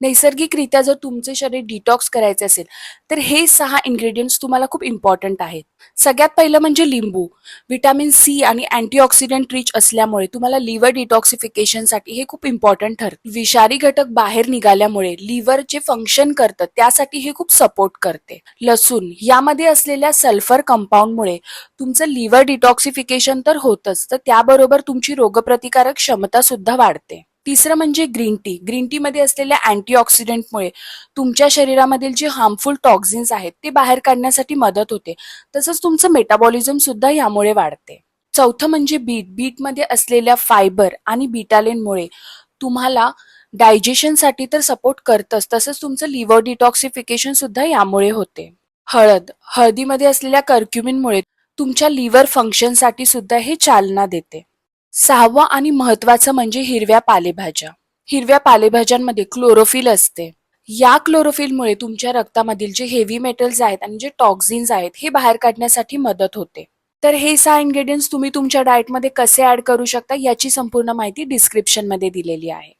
नैसर्गिकरित्या जर तुमचे शरीर डिटॉक्स करायचे असेल तर हे सहा इन्ग्रेडियंट्स तुम्हाला खूप इम्पॉर्टंट आहेत. सगळ्यात पहिलं म्हणजे लिंबू. विटॅमिन सी आणि अँटीऑक्सिडंट रिच असल्यामुळे तुम्हाला लिव्हर डिटॉक्सिफिकेशनसाठी हे खूप इम्पॉर्टंट ठरते. विषारी घटक बाहेर निघाल्यामुळे लिव्हर जे फंक्शन करतं त्यासाठी हे खूप सपोर्ट करते. लसूण. यामध्ये असलेल्या सल्फर कंपाऊंडमुळे तुमचं लिव्हर डिटॉक्सिफिकेशन तर होतच तर त्याबरोबर तुमची रोगप्रतिकारक क्षमता सुद्धा वाढते. तिसरं म्हणजे ग्रीन टी. ग्रीन टीमध्ये असलेल्या अँटीऑक्सिडंटमुळे तुमच्या शरीरामधील जे हार्मफुल टॉक्झिन्स आहेत ते बाहेर काढण्यासाठी मदत होते. तसंच तुमचं मेटाबॉलिझम सुद्धा यामुळे वाढते. चौथं म्हणजे बीट. बीटमध्ये असलेल्या फायबर आणि बिटालिनमुळे तुम्हाला डायजेशनसाठी तर सपोर्ट करतच तसंच तुमचं लिव्हर डिटॉक्सिफिकेशन सुद्धा यामुळे होते. हळद. हळदीमध्ये असलेल्या कर्क्युमिनमुळे तुमच्या लिव्हर फंक्शनसाठी सुद्धा हे चालना देते. सहावं आणि महत्वाचं म्हणजे हिरव्या पालेभाज्या. हिरव्या पालेभाज्यांमध्ये क्लोरोफिल असते. या क्लोरोफिलमुळे तुमच्या रक्तामधील जे हेवी मेटल्स आहेत आणि जे टॉक्झिन्स आहेत हे बाहेर काढण्यासाठी मदत होते. तर हे सहा इन्ग्रेडियंट्स तुम्ही तुमच्या डाएटमध्ये कसे ऍड करू शकता याची संपूर्ण माहिती डिस्क्रिप्शनमध्ये दिलेली आहे.